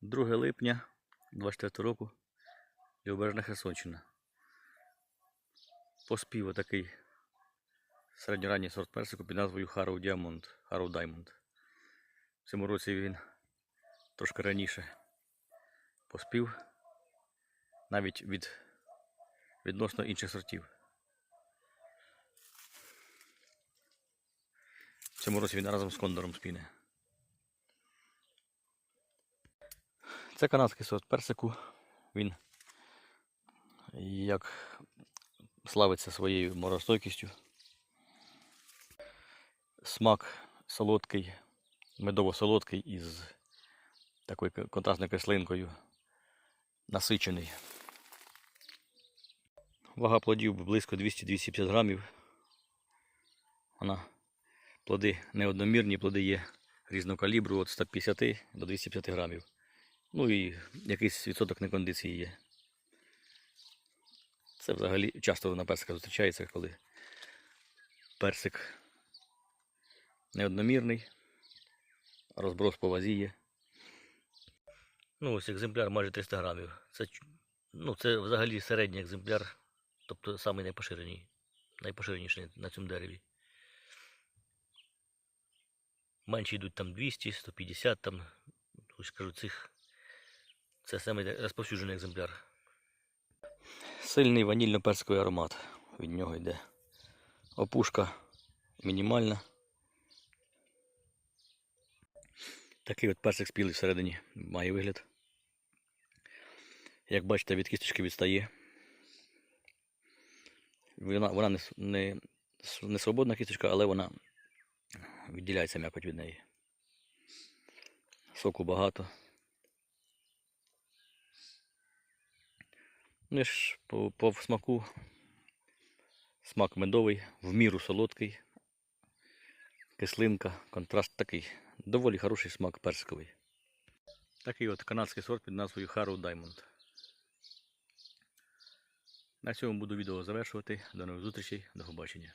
2 липня 24 року Лівобережна Херсонщина. Поспів отакий середньоранній сорт персику під назвою Harrow Diamond. Harrow Diamond. В цьому році він трошки раніше поспів навіть від відносно інших сортів. В цьому році він разом з кондором спіне. Це канадський сорт персику. Він як славиться своєю моростойкістю. Смак солодкий, медово-солодкий із такою контрастною кислинкою. Насичений. Вага плодів близько 200-250 грамів. Вона плоди неодномірні, плоди є різного калібру від 150 до 250 грамів. Ну і якийсь відсоток некондиції є. Це взагалі часто на персиках зустрічається, коли персик неодномірний, розброс по вазі є. Ну, ось екземпляр майже 300 грамів. Це, ну, це взагалі середній екземпляр, тобто самий найпоширеніший, найпоширеніший на цьому дереві. Менші йдуть там 200, 150, там, ось кажу, цих. Це самий розповсюджений екземпляр. Сильний ванільно-персиковий аромат від нього йде. Опушка мінімальна. Такий от персик спілий всередині має вигляд. Як бачите, від кісточки відстає. Вона, вона не, не, не свободна кісточка, але вона відділяється м'якоть від неї. Соку багато. Ну ж по, по смаку смак медовий, в міру солодкий, кислинка, контраст такий. Доволі хороший смак персиковий. Такий от канадський сорт під назвою Harrow Diamond. На цьому буду відео завершувати. До нових зустрічей, до побачення.